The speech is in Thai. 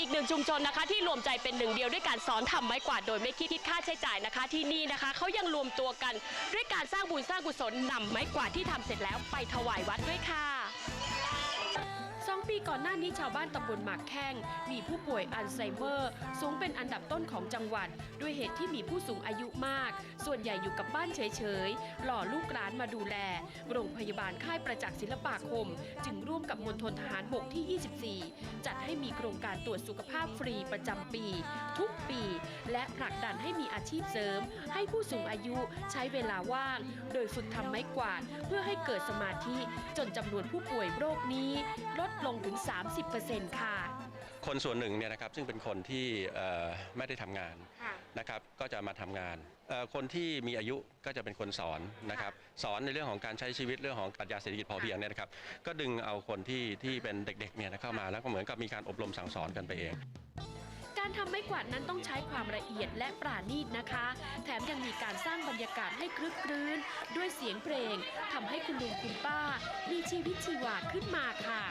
อีกหนึ่งชุมชนนะคะ ที่รวมใจเป็นหนึ่งเดียวด้วยการสอนทำไม้กวาดโดยไม่คิดคิดค่าใช้จ่ายนะคะ ที่นี่นะคะเขายังรวมตัวกันด้วยการสร้างบุญสร้างกุศลนำไม้กวาดที่ทำเสร็จแล้วไปถวายวัดด้วยค่ะ ปีก่อนหน้านี้ชาวบ้านตำบลหมากแข้ง มีผู้ป่วยอัลไซเมอร์ สูงเป็นอันดับต้นของจังหวัด ด้วยเหตุที่มีผู้สูงอายุมาก ส่วนใหญ่อยู่กับบ้านเฉยๆ หล่อลูกหลานมาดูแล โรงพยาบาลค่ายประจักษ์ศิลปาคม จึงร่วมกับมณฑลทหารบกที่ 24 จัดให้มีโครงการตรวจสุขภาพฟรีประจำปี ทุกปี และผลักดันให้มีอาชีพเสริม ให้ผู้สูงอายุใช้เวลาว่าง โดยฝึกทำไม้กวาดเพื่อให้เกิดสมาธิ จนจำนวนผู้ป่วยโรคนี้ลดลงถึง 30%ค่ะ คนส่วนหนึ่งเนี่ยนะครับซึ่งเป็นคนที่เอ่อไม่ได้ทำงานค่ะนะครับก็จะมาทำงานเอ่อคนที่มีอายุก็จะเป็นคนสอนนะครับสอนในเรื่องของการใช้ชีวิตเรื่องของปรัชญาเศรษฐกิจพอเพียงเนี่ยนะครับก็ดึงเอาคนที่ที่เป็นเด็กๆเนี่ยเข้ามาแล้วก็เหมือนกับมีการอบรมสั่งสอนกันไปเอง การทำไม้กวาดนั้นต้องใช้ความละเอียดและปราณีตนะคะ แถมยังมีการสร้างบรรยากาศให้คลึกครื้น ด้วยเสียงเพลงทำให้คุณลุงคุณป้า มีชีวิตชีวาขึ้นมาค่ะ